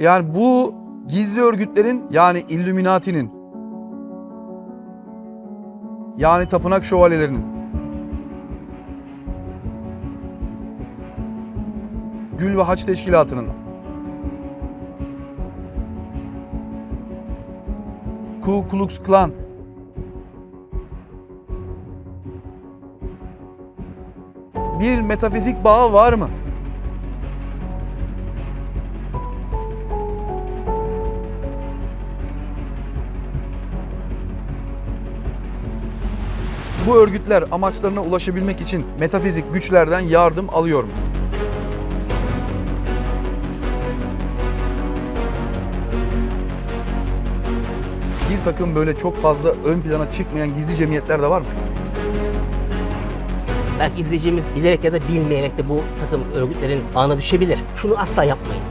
Yani bu gizli örgütlerin yani Illuminati'nin yani tapınak şövalyelerinin Gül ve Haç Teşkilatı'nın Ku Klux Klan bir metafizik bağı var mı? Bu örgütler amaçlarına ulaşabilmek için metafizik güçlerden yardım alıyor mu? Bir takım böyle çok fazla ön plana çıkmayan gizli cemiyetler de var mı? Belki izleyicimiz bilerek ya da bilmeyerek de bu takım örgütlerin ağına düşebilir. Şunu asla yapmayın.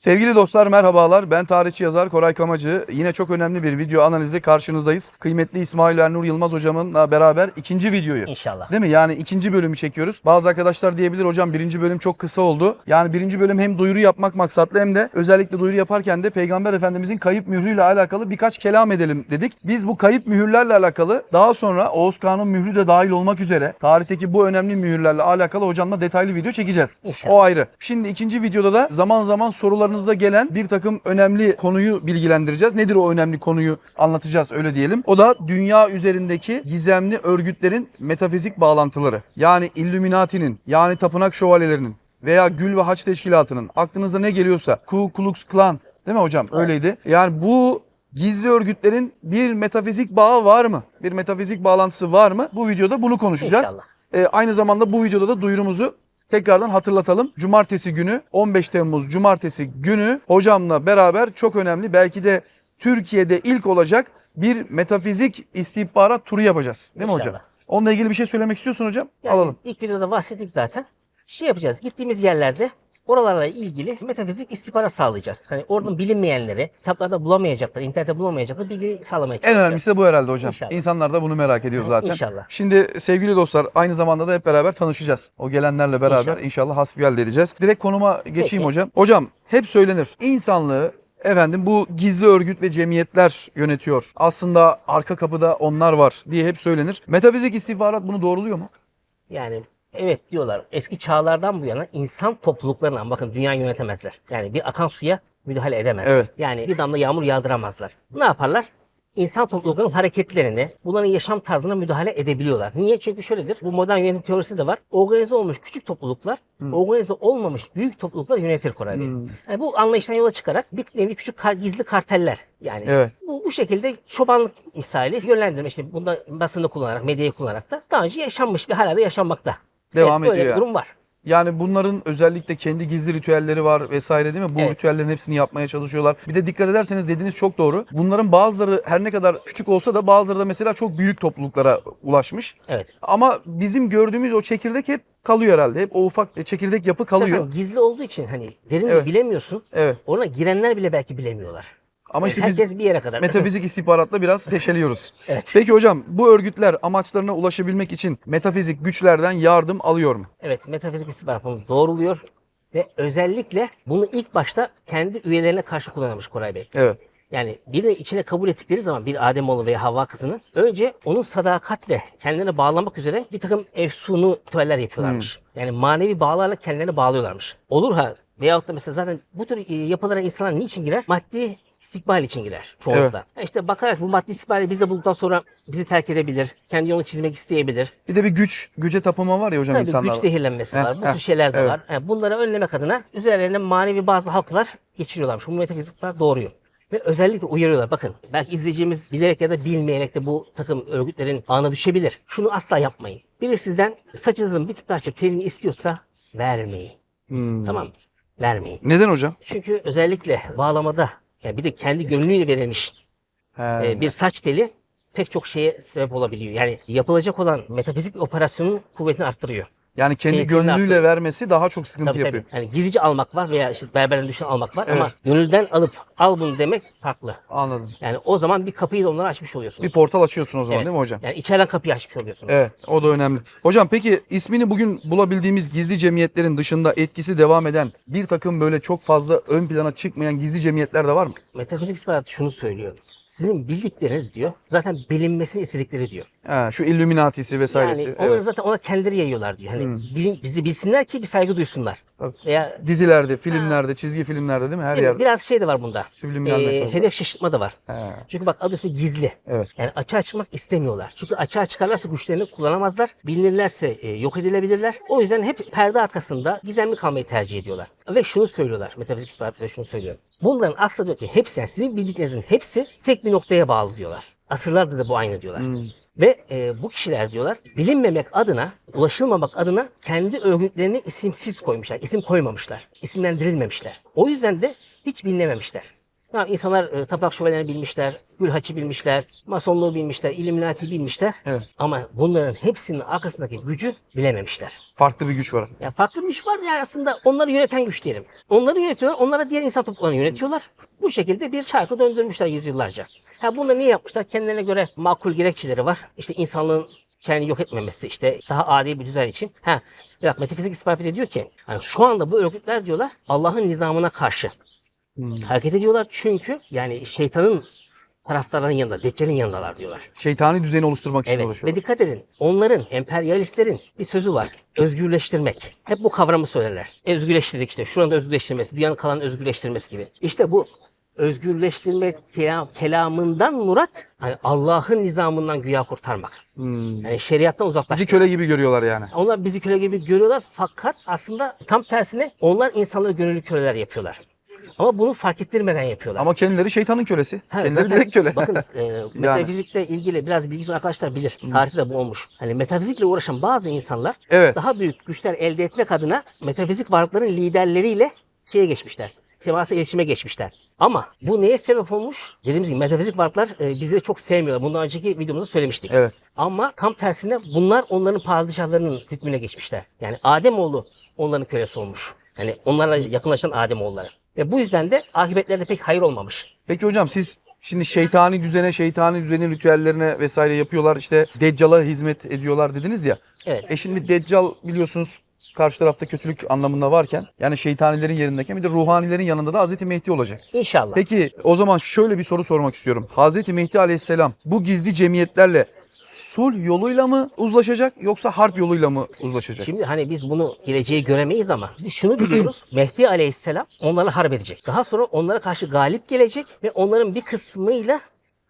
Sevgili dostlar merhabalar. Ben tarihçi yazar Koray Kamacı. Yine çok önemli bir video analizde karşınızdayız. Kıymetli İsmail Ernur Yılmaz hocamınla beraber ikinci videoyu. İnşallah. Değil mi? Yani ikinci bölümü çekiyoruz. Bazı arkadaşlar diyebilir hocam birinci bölüm çok kısa oldu. Yani birinci bölüm hem duyuru yapmak maksatlı hem de özellikle duyuru yaparken de Peygamber Efendimizin kayıp mührüyle alakalı birkaç kelam edelim dedik. Biz bu kayıp mühürlerle alakalı daha sonra Oğuz Kağan'ın mührü de dahil olmak üzere tarihteki bu önemli mühürlerle alakalı hocamla detaylı video çekeceğiz. İnşallah. O ayrı. Şimdi ikinci videoda da zaman zaman sorularınızda gelen bir takım önemli konuyu bilgilendireceğiz. Nedir o önemli konuyu anlatacağız öyle diyelim. O da dünya üzerindeki gizemli örgütlerin metafizik bağlantıları. Yani Illuminati'nin yani tapınak şövalyelerinin veya Gül ve Haç Teşkilatı'nın aklınıza ne geliyorsa Ku Klux Klan değil mi hocam? Öyleydi. Yani bu gizli örgütlerin bir metafizik bağı var mı? Bir metafizik bağlantısı var mı? Bu videoda bunu konuşacağız. İnşallah. Ee, aynı zamanda bu videoda da duyurumuzu tekrardan hatırlatalım. Cumartesi günü 15 Temmuz Cumartesi günü hocamla beraber çok önemli belki de Türkiye'de ilk olacak bir metafizik istihbarat turu yapacağız. Değil mi hocam? İnşallah. Onunla ilgili bir şey söylemek istiyorsun hocam? Yani Alalım. ilk videoda bahsettik zaten. Şey yapacağız. Gittiğimiz yerlerde oralarla ilgili metafizik istihbarat sağlayacağız. Hani oradan bilinmeyenleri, kitaplarda bulamayacakları, internette bulamayacakları bilgi sağlamaya En çalışacağız. önemlisi de bu herhalde hocam. İnşallah. İnsanlar da bunu merak ediyor zaten. İnşallah. Şimdi sevgili dostlar aynı zamanda da hep beraber tanışacağız. O gelenlerle beraber inşallah, İnşallah. hasbihal edeceğiz. Direkt konuma geçeyim Peki. hocam. Hocam hep söylenir. İnsanlığı efendim bu gizli örgüt ve cemiyetler yönetiyor. Aslında arka kapıda onlar var diye hep söylenir. Metafizik istihbarat bunu doğruluyor mu? Yani evet diyorlar eski çağlardan bu yana insan topluluklarından bakın dünya yönetemezler. Yani bir akan suya müdahale edemez. Evet. Yani bir damla yağmur yağdıramazlar. Ne yaparlar? İnsan topluluklarının hareketlerine, bunların yaşam tarzına müdahale edebiliyorlar. Niye? Çünkü şöyledir. Bu modern yönetim teorisi de var. Organize olmuş küçük topluluklar, organize olmamış büyük topluluklar yönetir Koray Bey. Yani bu anlayıştan yola çıkarak bir nevi küçük kar- gizli karteller yani Evet. bu, bu şekilde çobanlık misali yönlendirme işte bunda basını kullanarak, medyayı kullanarak da daha önce yaşanmış ve hala da yaşanmakta. Devam evet, böyle ediyor bir yani. durum var. Yani bunların özellikle kendi gizli ritüelleri var vesaire değil mi? Bu Evet. ritüellerin hepsini yapmaya çalışıyorlar. Bir de dikkat ederseniz dediğiniz çok doğru. Bunların bazıları her ne kadar küçük olsa da bazıları da mesela çok büyük topluluklara ulaşmış. Evet. Ama bizim gördüğümüz o çekirdek hep kalıyor herhalde. Hep o ufak çekirdek yapı kalıyor. Zaten gizli olduğu için hani derin de Evet. bilemiyorsun. Evet. Ona girenler bile belki bilemiyorlar. Ama işte biz Herkes bir yere kadar. metafizik istihbaratla biraz teşeliyoruz. Evet. Peki hocam bu örgütler amaçlarına ulaşabilmek için metafizik güçlerden yardım alıyor mu? Evet metafizik istihbarat bunu doğruluyor. Ve özellikle bunu ilk başta kendi üyelerine karşı kullanılmış Koray Bey. Evet. Yani birini içine kabul ettikleri zaman bir Ademoğlu veya Havva kızını önce onun sadakatle kendilerine bağlamak üzere bir takım efsunu ritüeller yapıyorlarmış. Hmm. Yani manevi bağlarla kendilerini bağlıyorlarmış. Olur ha veyahut da mesela zaten bu tür e, yapılara insanlar niçin girer? Maddi istikbal için girer çoğunlukla. Ha İşte bakarak bu maddi istikbali biz de bulduktan sonra bizi terk edebilir. Kendi yolunu çizmek isteyebilir. Bir de bir güç, güce tapınma var ya hocam Tabii insanlarda. güç zehirlenmesi var. Bu tür şeyler de evet. var. Yani bunları önlemek adına üzerlerine manevi bazı halklar geçiriyorlarmış. Bu metafizikler doğruyor. Ve özellikle uyarıyorlar. Bakın belki izleyicimiz bilerek ya da bilmeyerek de bu takım örgütlerin ağına düşebilir. Şunu asla yapmayın. Biri sizden saçınızın bir parça telini istiyorsa vermeyin. Hmm. Tamam? Vermeyin. Neden hocam? Çünkü özellikle bağlamada yani bir de kendi gönlüyle verilmiş He. e, bir saç teli pek çok şeye sebep olabiliyor. Yani yapılacak olan metafizik operasyonun kuvvetini arttırıyor. Yani kendi Tesirini gönlüyle arttırıyor. vermesi daha çok sıkıntı Tabii yapıyor. tabii. Yani gizlice almak var veya işte berberden düşen almak var ama gönülden alıp al bunu demek farklı. Anladım. Yani o zaman bir kapıyı da onlara açmış oluyorsunuz. Bir portal açıyorsun o zaman Evet. değil mi hocam? Yani içeriden kapıyı açmış oluyorsunuz. Evet o da önemli. Hocam peki ismini bugün bulabildiğimiz gizli cemiyetlerin dışında etkisi devam eden bir takım böyle çok fazla ön plana çıkmayan gizli cemiyetler de var mı? Metafizik ispatı şunu söylüyor. Sizin bildikleriniz diyor zaten bilinmesini istedikleri diyor. Ha, şu Illuminati'si vesairesi. Yani onları evet. Hmm. zaten ona kendileri yayıyorlar diyor. Hani bilin- bizi bilsinler ki bir saygı duysunlar. Tabii. Veya Dizilerde, filmlerde, çizgi filmlerde değil mi? Her Değil mi? yerde. Biraz şey de var bunda. Subliminal mesajlar. hedef şaşırtma da var. He. Çünkü bak adı üstü gizli. Evet. Yani açığa çıkmak istemiyorlar. Çünkü açığa çıkarlarsa güçlerini kullanamazlar. Bilinirlerse e, yok edilebilirler. O yüzden hep perde arkasında gizemli kalmayı tercih ediyorlar. Ve şunu söylüyorlar. Metafizik ispatı bize şunu söylüyor. Bunların aslında diyor ki hepsi yani sizin bildiklerinizin hepsi tek bir noktaya bağlı diyorlar. Asırlarda da bu aynı diyorlar. Ve e, bu kişiler diyorlar bilinmemek adına, ulaşılmamak adına kendi örgütlerini isimsiz koymuşlar. isim koymamışlar. isimlendirilmemişler. O yüzden de hiç bilinememişler. Ya insanlar e, tapınak şövalyelerini bilmişler, Gülhaç'ı bilmişler, Masonluğu bilmişler, İlluminati bilmişler. Evet. Ama bunların hepsinin arkasındaki gücü bilememişler. Farklı bir güç var. Ya farklı bir güç var ya aslında onları yöneten güç diyelim. Onları yönetiyorlar, onlara diğer insan topluluklarını yönetiyorlar. Bu şekilde bir çarkı döndürmüşler yüzyıllarca. Ha bunu niye yapmışlar? Kendilerine göre makul gerekçeleri var. İşte insanlığın kendini yok etmemesi işte daha adil bir düzen için. Ha, bak metafizik ispat ediyor ki hani şu anda bu örgütler diyorlar Allah'ın nizamına karşı hareket ediyorlar. Çünkü yani şeytanın taraftarların yanında, Deccal'in yanındalar diyorlar. Şeytani düzeni oluşturmak için Evet uğraşıyor. ve dikkat edin onların emperyalistlerin bir sözü var. Özgürleştirmek. Hep bu kavramı söylerler. Özgürleştirdik işte. Şuranın özgürleştirmesi, dünyanın kalan özgürleştirmesi gibi. İşte bu özgürleştirme kelam, kelamından murat hani Allah'ın nizamından güya kurtarmak. Yani şeriattan Bizi uzaklaştırmak. köle gibi görüyorlar yani. Onlar bizi köle gibi görüyorlar fakat aslında tam tersine onlar insanları gönüllü köleler yapıyorlar. Ama bunu fark ettirmeden yapıyorlar. Ama kendileri şeytanın kölesi. Ha, kendileri zaten direkt köle. Bakın e, metafizikle ilgili biraz bilgisi arkadaşlar bilir. Tarihte de bu olmuş. Hani metafizikle uğraşan bazı insanlar Evet. daha büyük güçler elde etmek adına metafizik varlıkların liderleriyle şeye geçmişler. Temasa iletişime geçmişler. Ama bu neye sebep olmuş? Dediğimiz gibi metafizik varlıklar e, bizleri çok sevmiyorlar. Bundan önceki videomuzda söylemiştik. Evet. Ama tam tersine bunlar onların padişahlarının hükmüne geçmişler. Yani Ademoğlu onların kölesi olmuş. Yani onlarla yakınlaşan Ademoğulları. Ve bu yüzden de akıbetleri de pek hayır olmamış. Peki hocam siz şimdi şeytani düzene, şeytani düzenin ritüellerine vesaire yapıyorlar. İşte Deccal'a hizmet ediyorlar dediniz ya. Evet. E şimdi Deccal biliyorsunuz karşı tarafta kötülük anlamında varken yani şeytanilerin yerindeyken bir de ruhanilerin yanında da Hazreti Mehdi olacak. İnşallah. Peki o zaman şöyle bir soru sormak istiyorum. Hazreti Mehdi Aleyhisselam bu gizli cemiyetlerle sulh yoluyla mı uzlaşacak yoksa harp yoluyla mı uzlaşacak? Şimdi hani biz bunu geleceği göremeyiz ama biz şunu biliyoruz. Mehdi Aleyhisselam onlarla harp edecek. Daha sonra onlara karşı galip gelecek ve onların bir kısmıyla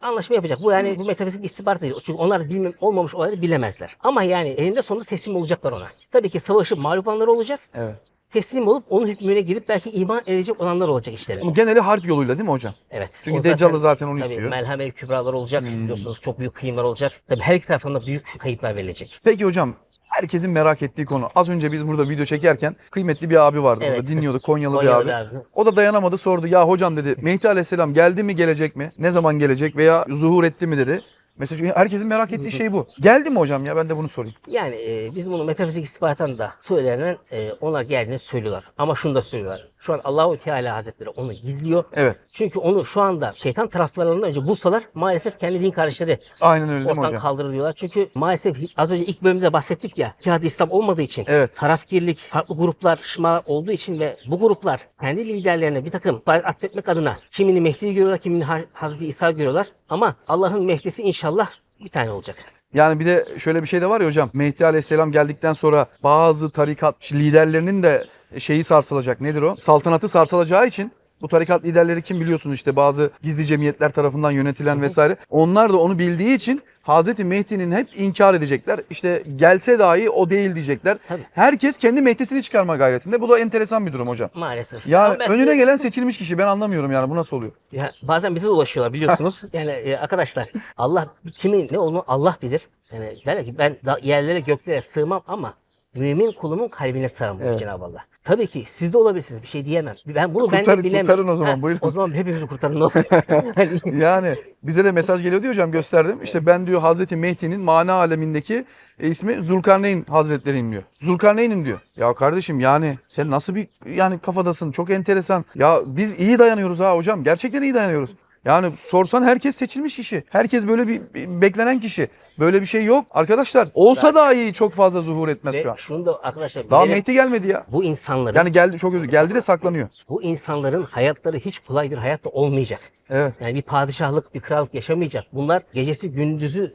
anlaşma yapacak. Bu yani bu metafizik bir istihbarat değil. Çünkü onlar bilmem, olmamış olayları bilemezler. Ama yani elinde sonunda teslim olacaklar ona. Tabii ki savaşı mağlup olacak. Evet. Teslim olup onun hükmüne girip belki iman edecek olanlar olacak işlerinde. Ama geneli harp yoluyla değil mi hocam? Evet. Çünkü O Deccal'ı zaten onu tabii istiyor. Hmm. Melheme-i kübralar olacak. Biliyorsunuz çok büyük kıyımlar olacak. Tabii her iki taraftan da büyük kayıplar verilecek. Peki hocam herkesin merak ettiği konu. Az önce biz burada video çekerken kıymetli bir abi vardı Evet. burada dinliyordu Konyalı, Konyalı bir abi. bir abi. O da dayanamadı sordu ya hocam dedi Mehdi Aleyhisselam geldi mi gelecek mi? Ne zaman gelecek veya zuhur etti mi dedi. Mesela herkesin merak ettiği şey bu. Geldi mi hocam ya ben de bunu sorayım. Yani e, biz bunu metafizik istihbarattan da söylenen e, onlar geldiğini söylüyorlar. Ama şunu da söylüyorlar. Şu an Allahu Teala Hazretleri onu gizliyor. Evet. Çünkü onu şu anda şeytan taraflarından önce bulsalar maalesef kendi din kardeşleri Aynen öyle değil mi ortadan hocam? kaldırır diyorlar. Çünkü maalesef az önce ilk bölümde de bahsettik ya cihat İslam olmadığı için Evet. tarafgirlik, farklı gruplar, şıma olduğu için ve bu gruplar kendi liderlerine bir takım bayrak atfetmek adına kimini Mehdi'yi görüyorlar, kimini Ha- Hazreti İsa görüyorlar. Ama Allah'ın Mehdi'si inşallah bir tane olacak. Yani bir de şöyle bir şey de var ya hocam. Mehdi Aleyhisselam geldikten sonra bazı tarikat liderlerinin de şeyi sarsılacak. Nedir o? Saltanatı sarsılacağı için bu tarikat liderleri kim biliyorsunuz işte bazı gizli cemiyetler tarafından yönetilen vesaire. Onlar da onu bildiği için Hazreti Mehdi'nin hep inkar edecekler. İşte gelse dahi o değil diyecekler. Tabii. Herkes kendi Mehdi'sini çıkarma gayretinde. Bu da enteresan bir durum hocam. Maalesef. Yani belki- önüne gelen seçilmiş kişi ben anlamıyorum yani bu nasıl oluyor? Ya bazen bize de ulaşıyorlar biliyorsunuz. yani e, arkadaşlar Allah kimin ne olduğunu Allah bilir. Yani derler ki ben da, yerlere göklere sığmam ama mümin kulumun kalbine buyuruyor Evet. Cenab-ı Allah. Tabii ki siz de olabilirsiniz bir şey diyemem. Ben bunu ben Kurtarın- de bilemem. kurtarın o zaman, buyurun. O zaman hepimizi kurtarın. Hani- Yani bize de mesaj geliyor diyor hocam gösterdim. İşte ben diyor Hazreti Mehdi'nin mana alemindeki e, ismi Zulkarneyn Hazretleri'yim diyor. Zulkarneyn'im diyor. Ya kardeşim yani sen nasıl bir yani kafadasın çok enteresan. Ya biz iyi dayanıyoruz ha hocam gerçekten iyi dayanıyoruz. Yani sorsan herkes seçilmiş kişi. Herkes böyle bir, bir beklenen kişi. Böyle bir şey yok. Arkadaşlar olsa dahi çok fazla zuhur etmez Ve şu an. şunu da arkadaşlar Daha bilerek Mehdi gelmedi ya. bu insanların Yani geldi çok özür geldi de saklanıyor. bu insanların hayatları hiç kolay bir hayat da olmayacak. Evet. Yani bir padişahlık, bir krallık yaşamayacak. Bunlar gecesi gündüzü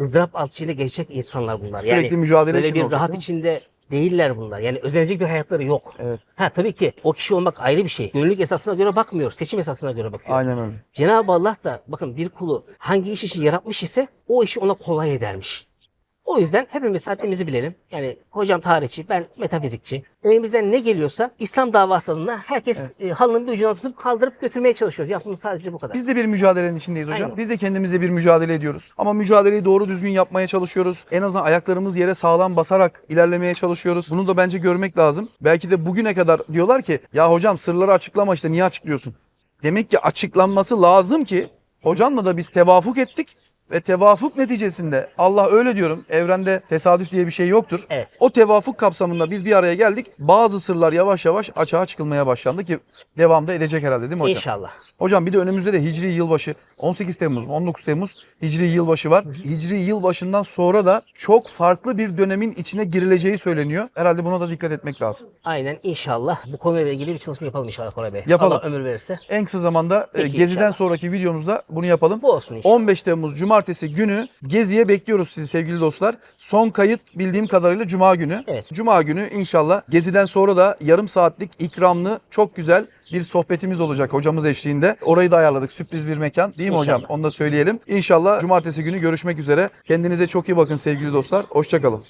ızdırap alt içinde geçecek insanlar bunlar. Sürekli yani mücadele böyle içinde bir olacak, rahat değil mi? içinde değiller bunlar. Yani özenecek bir hayatları yok. Evet. Ha tabii ki o kişi olmak ayrı bir şey. Gönüllülük esasına göre bakmıyor. Seçim esasına göre bakıyor. Aynen öyle. Cenab-ı Allah da bakın bir kulu hangi iş için yaratmış ise o işi ona kolay edermiş. O yüzden hepimiz haddimizi bilelim. Yani hocam tarihçi, ben metafizikçi. Elimizden ne geliyorsa İslam davası adına herkes e, halının bir ucuna tutup kaldırıp götürmeye çalışıyoruz. Yaptığımız sadece bu kadar. Biz de bir mücadelenin içindeyiz hocam. Aynen. Biz de kendimizle bir mücadele ediyoruz. Ama mücadeleyi doğru düzgün yapmaya çalışıyoruz. En azından ayaklarımız yere sağlam basarak ilerlemeye çalışıyoruz. Bunu da bence görmek lazım. Belki de bugüne kadar diyorlar ki ya hocam sırları açıklama işte niye açıklıyorsun? Demek ki açıklanması lazım ki hocamla da biz tevafuk ettik. Ve tevafuk neticesinde Allah öyle diyorum evrende tesadüf diye bir şey yoktur. Evet. O tevafuk kapsamında biz bir araya geldik. Bazı sırlar yavaş yavaş açığa çıkılmaya başlandı ki devamda edecek herhalde değil mi hocam? İnşallah. Hocam bir de önümüzde de Hicri yılbaşı 18 Temmuz 19 Temmuz Hicri yılbaşı var. Hicri yılbaşından sonra da çok farklı bir dönemin içine girileceği söyleniyor. Herhalde buna da dikkat etmek lazım. Aynen inşallah bu konuyla ilgili bir çalışma yapalım inşallah Koray Bey. Yapalım. Allah ömür verirse. En kısa zamanda e, Peki, Gezi'den inşallah. sonraki videomuzda bunu yapalım. Bu olsun inşallah. 15 Temmuz Cumartesi günü Gezi'ye bekliyoruz sizi sevgili dostlar. Son kayıt bildiğim kadarıyla Cuma günü. Evet. Cuma günü inşallah Gezi'den sonra da yarım saatlik ikramlı çok güzel bir sohbetimiz olacak hocamız eşliğinde. Orayı da ayarladık. Sürpriz bir mekan. Değil mi hocam? İnşallah. Onu da söyleyelim. İnşallah cumartesi günü görüşmek üzere. Kendinize çok iyi bakın sevgili dostlar. Hoşçakalın.